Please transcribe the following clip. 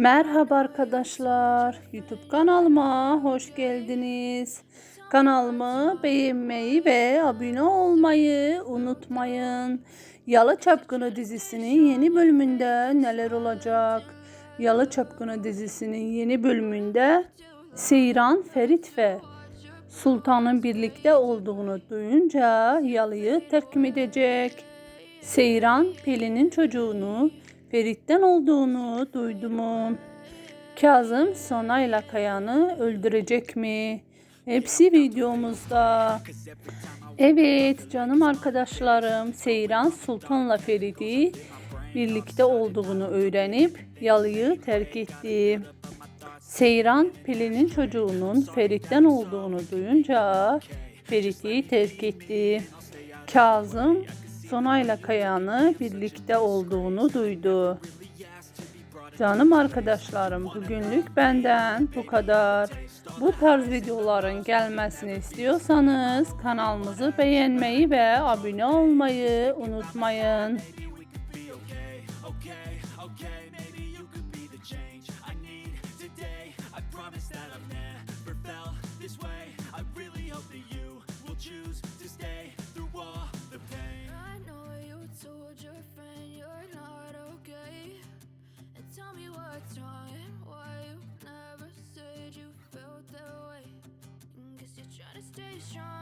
Merhaba arkadaşlar. YouTube kanalıma hoş geldiniz. Kanalımı beğenmeyi ve abone olmayı unutmayın. Yalı Çapkını dizisinin yeni bölümünde neler olacak? Yalı Çapkını dizisinin yeni bölümünde Seyran, Ferit ve Sultan'ın birlikte olduğunu duyunca Yalı'yı terk edecek. Seyran Pelin'in çocuğunu Ferit'ten olduğunu duydu? Kazım Sonayla Kayan'ı öldürecek mi? Hepsi videomuzda. Evet canım arkadaşlarım Seyran Sultan'la Ferit'i birlikte olduğunu öğrenip Yalı'yı terk etti. Seyran Pelin'in çocuğunun Ferit'ten olduğunu duyunca Ferit'i terk etti. Kazım Sonayla Kayan'ı birlikte olduğunu duydu. Canım arkadaşlarım bugünlük benden bu kadar. Bu tarz videoların gelmesini istiyorsanız kanalımızı beğenmeyi ve abone olmayı unutmayın. Nation